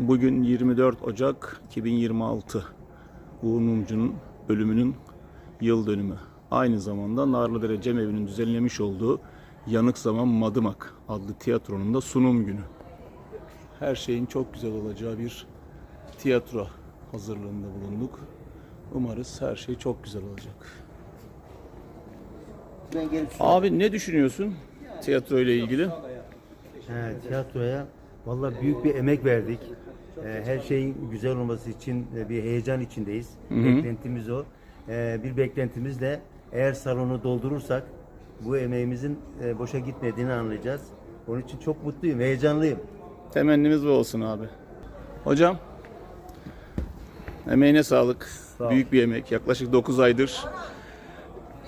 Bugün 24 Ocak 2026 Uğur Mumcu'nun ölümünün yıl dönümü. Aynı zamanda Narlıdere Cemevi'nin düzenlemiş olduğu Yanık Zaman Madımak adlı tiyatronun da sunum günü. Her şeyin çok güzel olacağı bir tiyatro hazırlığında bulunduk. Umarız her şey çok güzel olacak. Abi ne düşünüyorsun tiyatro ile ilgili? He, tiyatroya vallahi büyük bir emek verdik. Ee, her şeyin güzel olması için e, bir heyecan içindeyiz. Beklentimiz o. Ee, bir beklentimiz de eğer salonu doldurursak bu emeğimizin e, boşa gitmediğini anlayacağız. Onun için çok mutluyum, heyecanlıyım. Temennimiz bu olsun abi. Hocam emeğine sağlık. ol. Büyük bir emek. Yaklaşık 9 aydır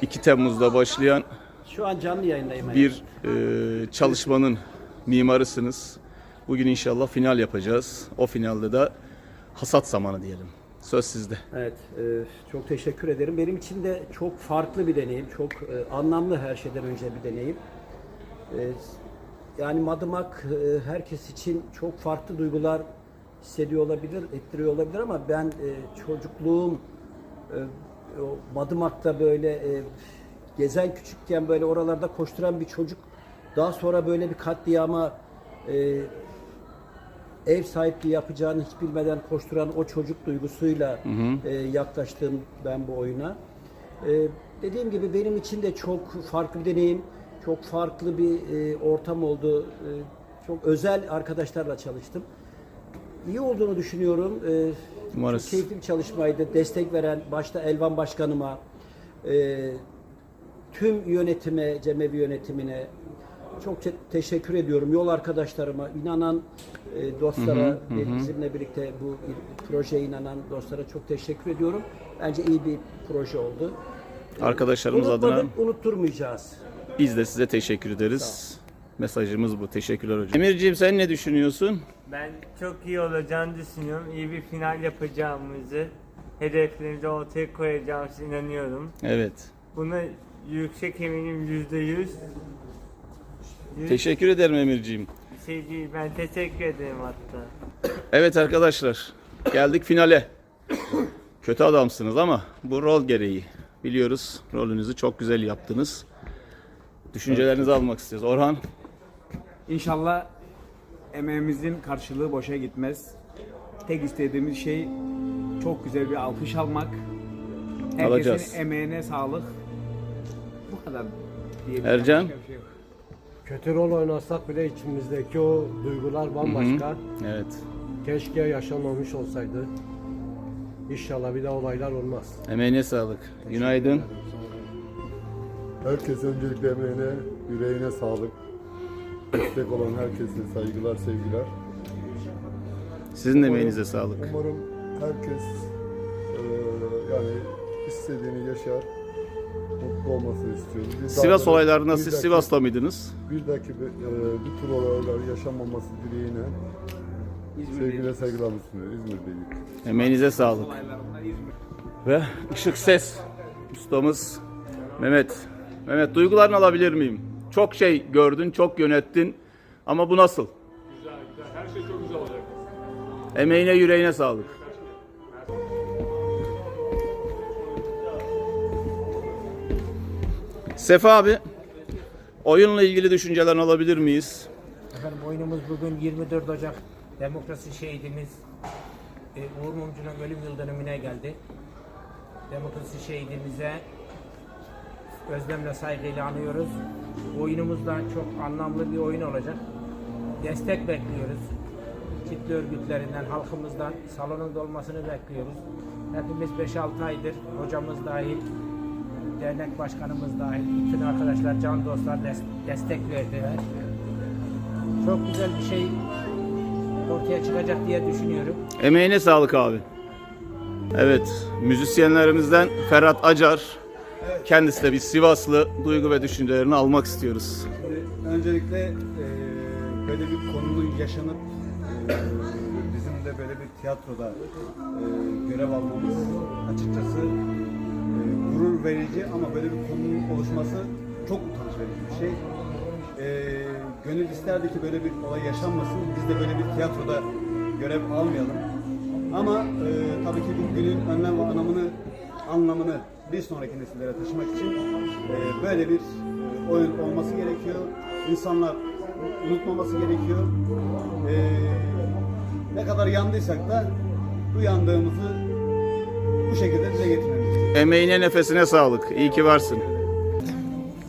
2 Temmuz'da başlayan Şu an canlı yayındayım. bir e, çalışmanın mimarısınız. Bugün inşallah final yapacağız. O finalde de hasat zamanı diyelim. Söz sizde. Evet, e, çok teşekkür ederim. Benim için de çok farklı bir deneyim, çok e, anlamlı her şeyden önce bir deneyim. E, yani Madımak e, herkes için çok farklı duygular hissediyor olabilir, ettiriyor olabilir ama ben e, çocukluğum e, o Madımak'ta böyle e, gezen küçükken böyle oralarda koşturan bir çocuk daha sonra böyle bir katliama e, ev sahipliği yapacağını hiç bilmeden koşturan o çocuk duygusuyla e, yaklaştım ben bu oyuna. E, dediğim gibi benim için de çok farklı bir deneyim, çok farklı bir e, ortam oldu. E, çok özel arkadaşlarla çalıştım. İyi olduğunu düşünüyorum. E, Umarız. Çok keyifli bir çalışmaydı. Destek veren başta Elvan Başkanıma, e, tüm yönetime, cemevi yönetimine çok te- teşekkür ediyorum. Yol arkadaşlarıma, inanan e, dostlara, ve bizimle birlikte bu projeye inanan dostlara çok teşekkür ediyorum. Bence iyi bir proje oldu. Arkadaşlarımız adına Unutmadık, unutturmayacağız. biz de size teşekkür ederiz. Mesajımız bu. Teşekkürler hocam. Emirciğim sen ne düşünüyorsun? Ben çok iyi olacağını düşünüyorum. İyi bir final yapacağımızı, hedeflerimizi ortaya koyacağımıza inanıyorum. Evet. Buna yüksek eminim yüzde yüz. Yüz Teşekkür ederim Emirciğim. bir şey değil. Ben teşekkür ederim hatta. Evet arkadaşlar, geldik finale. Kötü adamsınız ama bu rol gereği. Biliyoruz rolünüzü çok güzel yaptınız. Düşüncelerinizi almak istiyoruz. Orhan, İnşallah emeğimizin karşılığı boşa gitmez. Tek istediğimiz şey çok güzel bir alkış almak. Herkesin Alacağız. emeğine sağlık. Bu kadar diyebilirim. Ercan? Başka bir şey yok. Kötü rol oynasak bile içimizdeki o duygular bambaşka. evet. Keşke yaşanmamış olsaydı. İnşallah bir daha olaylar olmaz. Emeğine sağlık. Günaydın. Herkese öncelikle emeğine, yüreğine sağlık. Destek olan herkese saygılar, sevgiler. Sizin de emeğinize sağlık. Umarım herkes eee, yani istediğini yaşar, mutlu olmasını istiyoruz. Biz Sivas daha- olaylarında bir siz dahaki- Sivas'ta mıydınız? Bir dahaki eee, bu tür olaylar yaşanmaması dileğiyle sevgiyle saygılarımı sunuyor. İzmir'deydik. Emeğinize sağlık. Ve ışık ses ustamız Mehmet. Mehmet duygularını alabilir miyim? Çok şey gördün, çok yönettin ama bu nasıl? Güzel, güzel. Her şey çok güzel olacak. Emeğine, yüreğine sağlık. Sefa abi, oyunla ilgili düşüncelerini alabilir miyiz? Efendim oyunumuz bugün 24 Ocak Demokrasi Şehidimiz e, Uğur Mumcu'nun ölüm yıl dönümüne geldi. Demokrasi şehidimize özlemle saygıyla anıyoruz. Oyunumuz da çok anlamlı bir oyun olacak. Destek bekliyoruz. Kitle örgütlerinden, halkımızdan salonun dolmasını bekliyoruz. Hepimiz 5-6 aydır hocamız dahil, dernek başkanımız dahil, bütün arkadaşlar, can dostlar des- destek verdiler çok güzel bir şey ortaya çıkacak diye düşünüyorum. Emeğine sağlık abi. Evet, müzisyenlerimizden Ferhat Acar. Kendisi de bir Sivaslı duygu ve düşüncelerini almak istiyoruz. Şimdi öncelikle eee, böyle bir konunun yaşanıp eee, bizim de böyle bir tiyatroda eee, görev almamız açıkçası gurur verici ama böyle bir konunun oluşması çok utanç verici bir şey. Eee gönül isterdi ki böyle bir olay yaşanmasın. Biz de böyle bir tiyatroda görev almayalım. Ama e, tabii ki bu günün önlem ve anlamını, anlamını bir sonraki nesillere taşımak için e, böyle bir e, oyun olması gerekiyor. İnsanlar unutmaması gerekiyor. E, ne kadar yandıysak da bu yandığımızı bu şekilde dile getirmemiz. Emeğine nefesine sağlık. İyi ki varsın.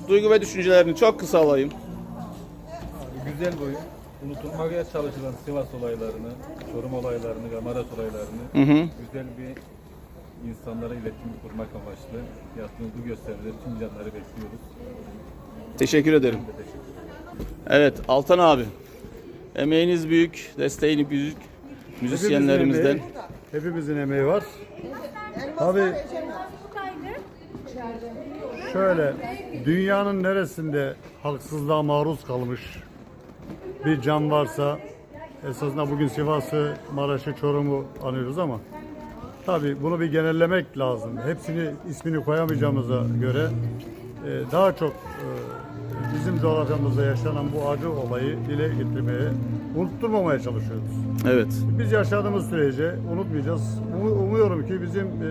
Duygu ve düşüncelerini çok kısa alayım. Güzel boyu. Unutulmaya çalışılan Sivas olaylarını, Çorum olaylarını ve Maraş olaylarını Hı hı. güzel bir insanlara iletişim kurmak amaçlı yaptığınız bu gösterileri tüm canları bekliyoruz. Teşekkür ederim. Evet Altan abi. Emeğiniz büyük, desteğiniz büyük. Müzisyenlerimizden. Hepimizin emeği, hepimizin emeği var. Tabii şöyle dünyanın neresinde haksızlığa maruz kalmış bir can varsa esasında bugün Sivas'ı, Maraş'ı, Çorum'u anıyoruz ama tabii bunu bir genellemek lazım. Hepsini ismini koyamayacağımıza göre e, daha çok e, bizim coğrafyamızda yaşanan bu acı olayı dile getirmeye, unutturmamaya çalışıyoruz. Evet. Biz yaşadığımız sürece unutmayacağız. Umu- Umuyorum ki bizim e,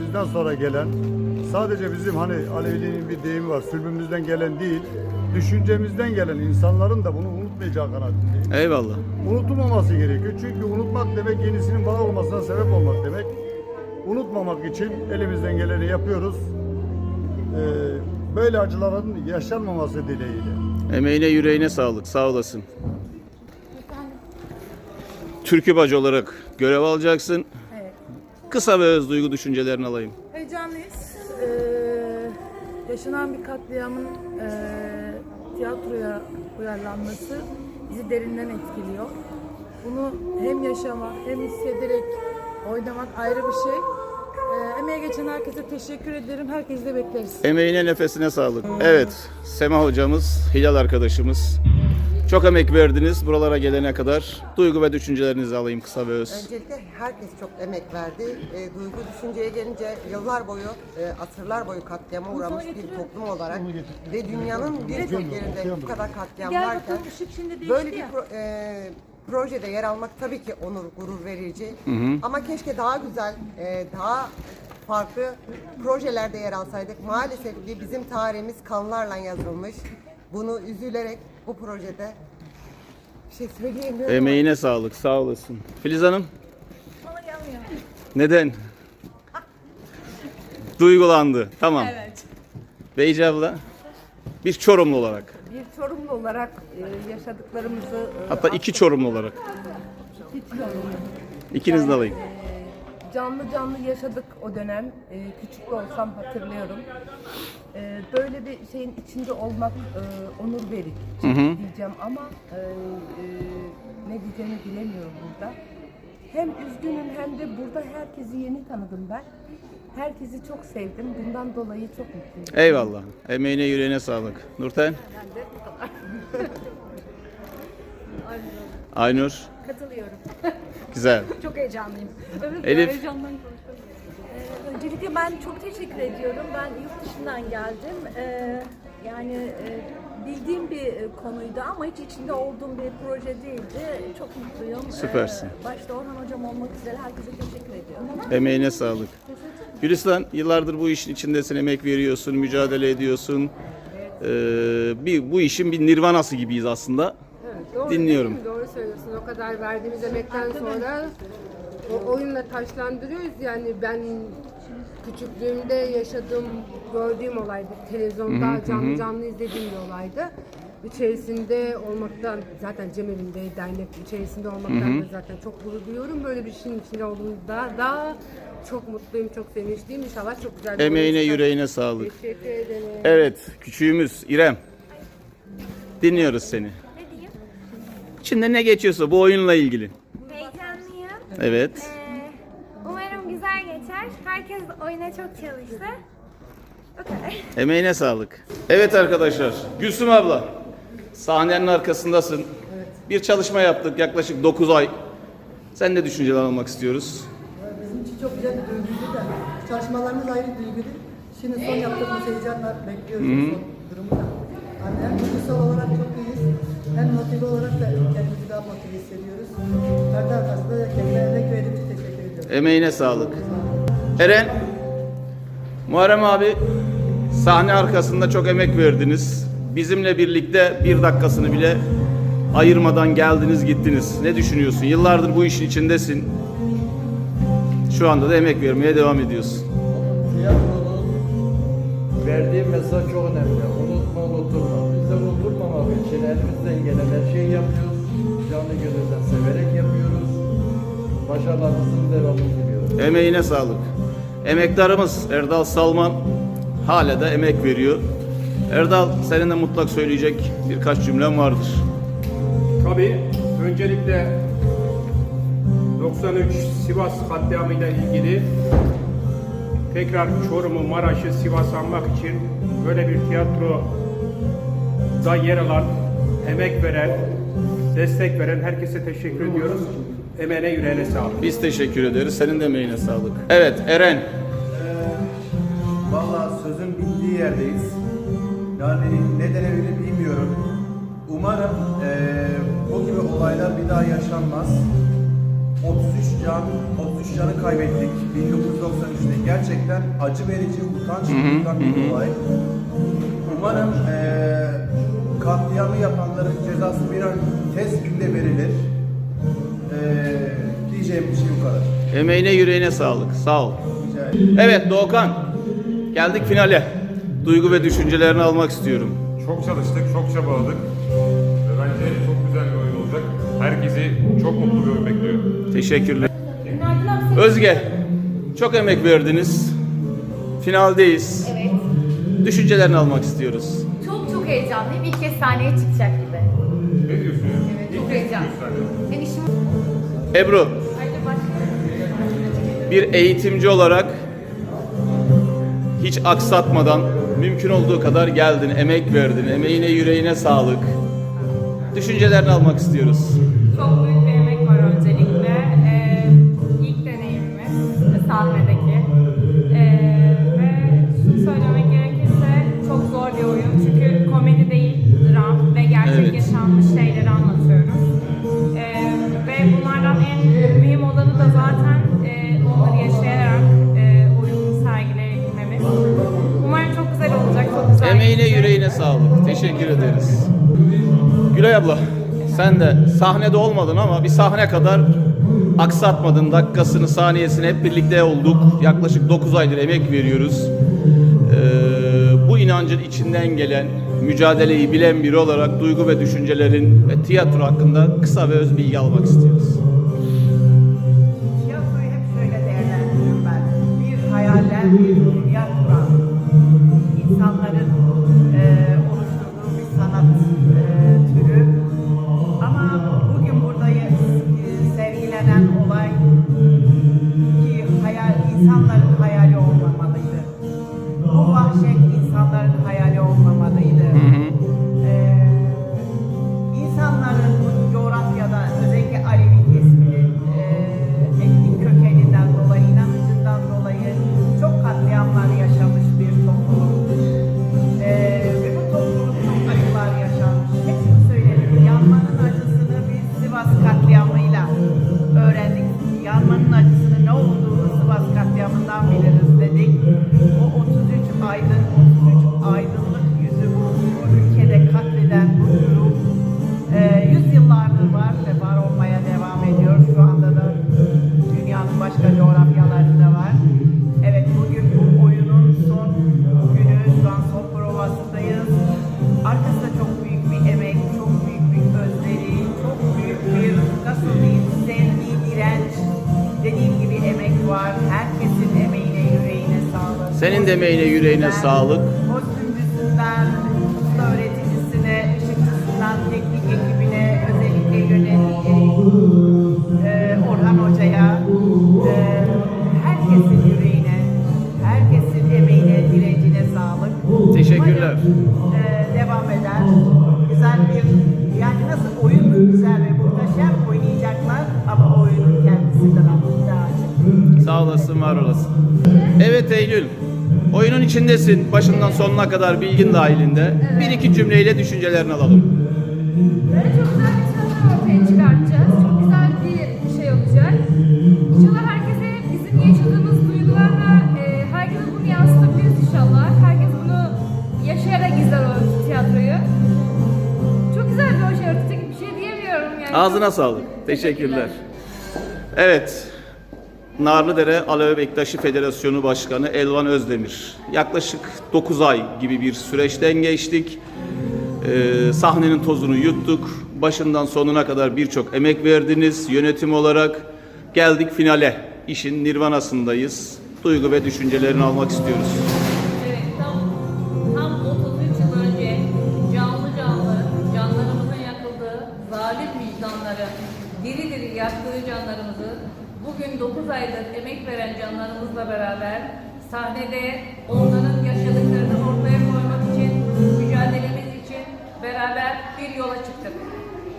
bizden sonra gelen sadece bizim hani Aleviliğin bir deyimi var. Sülbümüzden gelen değil, düşüncemizden gelen insanların da bunu unutmayacağı kanaatindeyim. Eyvallah. Unutulmaması gerekiyor. Çünkü unutmak demek yenisinin var olmasına sebep olmak demek. Unutmamak için elimizden geleni yapıyoruz. E, böyle acıların yaşanmaması dileğiyle. Emeğine yüreğine sağlık. Sağ olasın. Türkü bacı olarak görev alacaksın. Evet. Kısa ve öz duygu düşüncelerini alayım. Heyecanlıyız. Ee, yaşanan bir katliamın e, tiyatroya uyarlanması bizi derinden etkiliyor. Bunu hem yaşamak hem hissederek oynamak ayrı bir şey. Ee, emeğe geçen herkese teşekkür ederim. Herkesi de bekleriz. Emeğine nefesine sağlık. Evet, Sema hocamız, Hilal arkadaşımız. Çok emek verdiniz buralara gelene kadar. Duygu ve düşüncelerinizi alayım kısa ve öz. Öncelikle herkes çok emek verdi. E, duygu düşünceye gelince yıllar boyu, e, asırlar boyu katliama uğramış bir toplum olarak ve dünyanın birçok yerinde bu kadar katliam varken böyle bir pro- e, projede yer almak tabii ki onur, gurur verici. Ama keşke daha güzel, e, daha farklı projelerde yer alsaydık. Maalesef ki bizim tarihimiz kanlarla yazılmış. Bunu üzülerek bu projede bir şey söyleyemiyorum. Emeğine sağlık, sağ olasın. Filiz Hanım, Bana gelmiyor. neden? Duygulandı. Tamam. Evet. Beyci abla, bir Çorumlu olarak. Bir Çorumlu olarak e, yaşadıklarımızı e, Hatta iki Çorumlu olarak. iki Çorumlu. İkiniz de alayım. canlı canlı yaşadık o dönem. Ee, küçük de olsam hatırlıyorum. Ee, böyle bir şeyin içinde olmak e, onur verici diyeceğim ama e, e, ne diyeceğimi bilemiyorum burada. Hem üzgünüm hem de burada herkesi yeni tanıdım ben. Herkesi çok sevdim. Bundan dolayı çok mutluyum. Eyvallah. Emeğine yüreğine sağlık. Nurten? Aynur? Katılıyorum. Güzel. Çok heyecanlıyım. Evet, Elif? Heyecandan öncelikle ben çok teşekkür ediyorum. Ben yurt dışından geldim. Ee, yani e, bildiğim bir e, konuydu ama hiç içinde olduğum bir proje değildi. Çok mutluyum. Süpersin. Ee, başta Orhan Hocam olmak üzere herkese teşekkür ediyorum. Emeğine sağlık. Gülistan yıllardır bu işin içindesin, emek veriyorsun, mücadele ediyorsun. Ee, bir, bu işin bir nirvanası gibiyiz aslında. Evet, doğru Dinliyorum. değil mi? Doğru söylüyorsun. O kadar verdiğimiz emekten sonra o oyunla taşlandırıyoruz. Yani ben küçüklüğümde yaşadığım, gördüğüm olaydı. Televizyonda canlı canlı izlediğim bir olaydı. İçerisinde olmaktan, zaten cemevinde, dernek içerisinde olmaktan da zaten çok gurur duyuyorum. Böyle bir şeyin içinde olduğumda da çok mutluyum, çok sevinçliyim. İnşallah çok güzel bir Emeğine, çıkar. yüreğine sağlık. Teşekkür ederim. Evet, küçüğümüz İrem. Dinliyoruz seni. Ne diyeyim? İçinde ne geçiyorsa bu oyunla ilgili. Heyecanlıyım. Evet. Ee, geçer. Herkes oyuna çok çalıştı. O kadar. Emeğine sağlık. Evet arkadaşlar, Gülsüm abla. Sahnenin arkasındasın. Bir çalışma yaptık yaklaşık 9 ay. Sen de düşünceler almak istiyoruz. Bizim için çok güzel bir duyguydu da çalışmalarımız ayrı duyguydu. Şimdi son yaptığımız heyecanla bekliyoruz son durumu da. Yani hem duygusal olarak çok iyiyiz hem motive olarak da kendimizi daha motive hissediyoruz. perde arkasında verdiğim için teşekkür ediyorum. Emeğine sağlık. Eren, Muharrem abi sahne arkasında çok emek verdiniz. Bizimle birlikte bir dakikasını bile ayırmadan geldiniz gittiniz. Ne düşünüyorsun? Yıllardır bu işin içindesin. Şu anda da emek vermeye devam ediyorsun. Tiyatronun verdiği mesaj çok önemli. Unutma, unuturma. Biz de unutulmamak için elimizden gelen her şeyi yapıyoruz. Canı gönülden severek yapıyoruz. Başarılarımızın devamını diliyoruz. Emeğine sağlık. Emektarımız Erdal Salman hala da emek veriyor. Erdal senin de mutlak söyleyecek birkaç cümlen vardır. Tabii öncelikle 93 Sivas katliamıyla ilgili tekrar Çorum'u, Maraş'ı, Sivas'ı anmak için böyle bir tiyatroda yer alan, emek veren, destek veren herkese teşekkür ediyoruz. Emeğine yüreğine sağlık. Biz teşekkür ederiz. Senin de emeğine sağlık. Evet Eren. Valla sözün bittiği yerdeyiz. Yani ne denebilir bilmiyorum. Umarım eee, bu gibi olaylar bir daha yaşanmaz. 33 can, 33 canı kaybettik 1993'te. Gerçekten acı verici, utanç verici bir olay. Umarım eee katliamı yapanların cezası bir an tez günde verilir. Eee diyeceğim bir şey bu kadar. Emeğine yüreğine sağlık. Sağ ol. Evet Doğukan. Geldik finale. Duygu ve düşüncelerini almak istiyorum. Çok çalıştık, çok çabaladık. Ve bence çok güzel bir oyun olacak. Herkesi çok mutlu bir oyun bekliyor. Teşekkürler. Özge. Çok emek verdiniz. Finaldeyiz. Evet. Düşüncelerini almak istiyoruz. Çok çok heyecanlıyım. İlk kez sahneye çıkacak gibi. Ne diyorsun ya? Evet, çok heyecanlıyım. Ebru. Bir eğitimci olarak hiç aksatmadan mümkün olduğu kadar geldin, emek verdin, emeğine yüreğine sağlık. Düşüncelerini almak istiyoruz. Çok büyük bir sağlık. Teşekkür ederiz. Gülay abla, sen de sahnede olmadın ama bir sahne kadar aksatmadın. Dakikasını, saniyesini hep birlikte olduk. Yaklaşık 9 aydır emek veriyoruz. Ee, bu inancın içinden gelen, mücadeleyi bilen biri olarak duygu ve düşüncelerin ve tiyatro hakkında kısa ve öz bilgi almak istiyoruz. Tiyatroyu hep şöyle değerlendiriyorum ben. Bir hayaller, bir Vahşet insanların hayali olmamalıydı. Eee, emeğine, yüreğine sağlık. Kostümcüsünden, öğreticisine, ışıkçısından, teknik ekibine, özellikle yönetmeni, e, Orhan Hoca'ya, e, herkesin yüreğine, herkesin emeğine, direncine sağlık. Teşekkürler. Umarım, e, devam eder. Güzel bir, yani nasıl oyun güzel ve muhteşem oynayacaklar ama oyunun kendisi daha, daha. Sağ olasın, var olasın. Evet Eylül. Oyunun içindesin başından sonuna kadar bilgin dahilinde. Evet. Bir iki cümleyle düşüncelerini alalım. Böyle çok güzel bir çalışma ortaya çıkartacağız. Çok güzel bir şey olacak. İnşallah herkese bizim yaşadığımız duygularla e, herkese bunu yansıtabiliriz inşallah. Herkes bunu yaşayarak izler o tiyatroyu. Çok güzel bir hoş yaratıcı bir şey diyemiyorum yani. Ağzına sağlık. Teşekkürler. Teşekkürler. Evet. Narlıdere Alevi Bektaşi Federasyonu Başkanı Elvan Özdemir. Yaklaşık 9 ay gibi bir süreçten geçtik. Ee, sahnenin tozunu yuttuk. Başından sonuna kadar birçok emek verdiniz yönetim olarak. Geldik finale. İşin nirvanasındayız. Duygu ve düşüncelerini almak istiyoruz. Aydır emek veren canlarımızla beraber sahnede onların yaşadıklarını ortaya koymak için, mücadelemiz için beraber bir yola çıktık.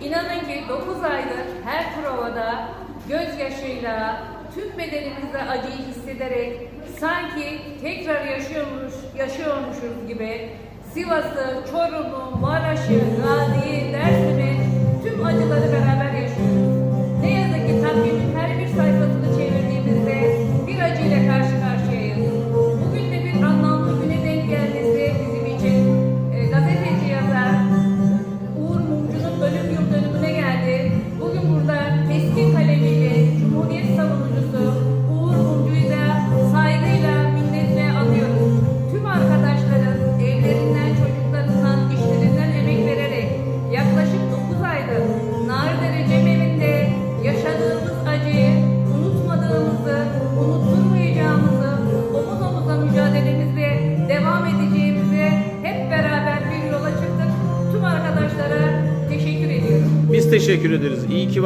İnanın ki 9 aydır her provada gözyaşıyla tüm bedenimizde acıyı hissederek sanki tekrar yaşıyormuş, yaşıyormuşuz gibi Sivas'ı, Çorum'u, Maraş'ı, Gazi'yi, Dersim'i tüm acıları beraber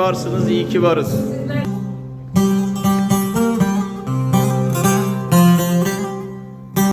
varsınız, iyi ki varız.